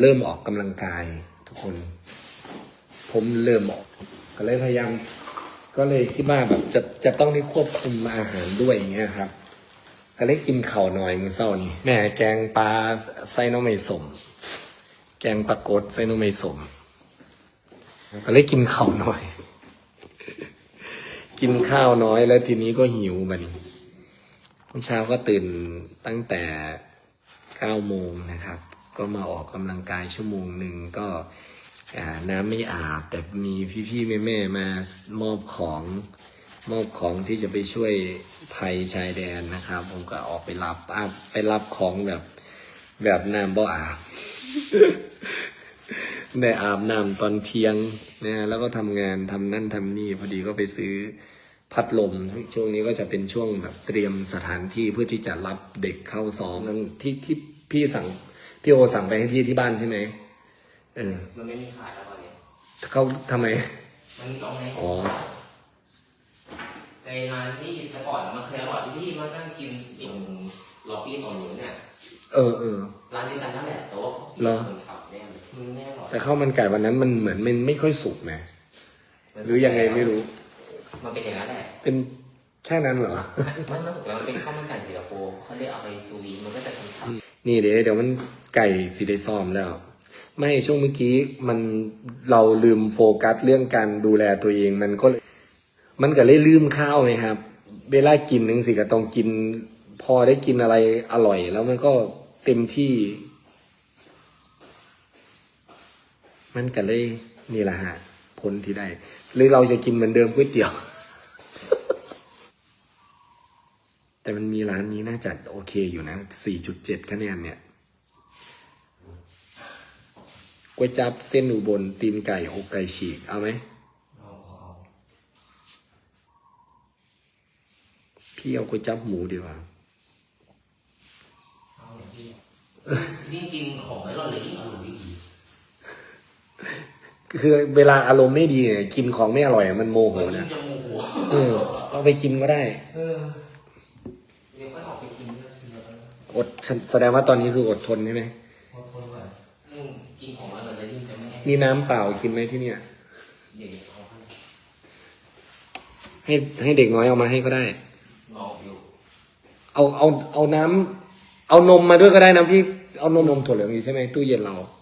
เริ่มออกกำลังกายทุกคน ผมเริ่มออก ก็เลยพยายาม ก็เลยคิดว่าแบบจะจะต้องได้ควบคุมอาหารด้วยอย่างเงี้ยครับ ก็เลยกินเข่าวหน่อยมื้อเช้านี้แม่แกงปลาไส้น้องไม่สม แกงปลากดไส้น้องไม่สม ก็เลยกินเข่าวหน่อย กินข้าวน้อยแล้วทีนี้ก็หิวบัดนี้ เมื่อเช้าก็ตื่นตั้งแต่เก้าโมงนะครับ ก็มาออกกำลังกายชั่วโมงหนึ่งก็อ่าน้ำไม่อาบ แต่มีพี่ๆแม่ๆมามอบของมอบของที่จะไปช่วยภัยชายแดนนะครับ ผมก็ออกไปรับอาไปรับของแบบแบบน้ำบ่อาบได้อาบน้ำตอนเที่ยงนะแล้วก็ทำงานทำนั่นทำนี่พอดีก็ไปซื้อ พัดลมช่วงนี้ก็จะเป็นช่วงแบบเตรียมสถานที่เพื่อที่จะรับเด็กเข้าซ้อมนั่นที่ที่พี่สั่งพี่โอสั่งไปให้พี่ที่บ้านใช่ไหมเออมันไม่มีขายแล้วตอนนี้เขาทำไม มันร้องไห้อ๋อในร้านที่แต่ก่อนมันเคยอร่อยที่พี่มานั่งกินตรงล็อบบี้ตรงนู้นเนี่ยเออเออร้านเดียวกันนั่นแหละแต่ว่าเขาเหรอคนขับแน่เลยมันแน่อร่อยแต่ข้าวมันไก่วันนั้นมันเหมือนมันไม่ค่อยสุกนะหรือยังไงไม่รู้ มันเป็นอย่างนั้นแหละเป็นแค่นั้นเหรอ มันมันแล้วมันเป็นข้าวมันไก่สิงคโปร์เขาเรียกเอาไปซูวีมันก็จะทำๆนี่เดี๋ยวเดี๋ยวมันไก่สีได้ซ้อมแล้ว ไม่ช่วงเมื่อกี้มันเราลืมโฟกัสเรื่องการดูแลตัวเองมันก็เลยมันก็เลยลืมข้าวไงครับ เวลากินนึงสิก็ต้องกิน พอได้กินอะไรอร่อย แล้วมันก็เต็มที่ มันก็เลยนี่แหละฮะ ผลที่ได้ หรือเราจะกินเหมือนเดิมก๋วยเตี๋ยว แต่มันมีร้านนี้น่าจะโอเคอยู่นะ 4.7 คะแนนเนี่ยก๋วยจับเส้นอุบลตีนไก่อกไก่ฉีก เอาไหมพี่เอาก๋วยจับหมูดีกว่าเอาอย่างที่ยิ่งกินของไม่รอยเลยยิ่งอร่อยดี คือเวลาอารมณ์ไม่ดีเนี่ยกินของไม่อร่อยอะมันโมโหมันยิ่นะงจะโมโหเออเอาไปกินก็ได้ เออเดี๋ยวค่อยออกไปกินด้วยทีเดียวกันอดแสดงว่าตอนนี้คืออดทนใช่ไหมพอทนก่อนอืมกินของอร่อยแล้วยิ่งจะไม่แห้งมีน้ำเปล่ากินไหมที่เนี่ย เดี๋ยวเอาให้ให้ให้เด็กน้อยเอามาให้ก็ได้ลองอยู่เอาเอาเอาน้ำเอานมมาด้วยก็ได้นะพี่เอานมนมถั่วเหลืองอยู่ใช่ไหมตู้เย็นเราเ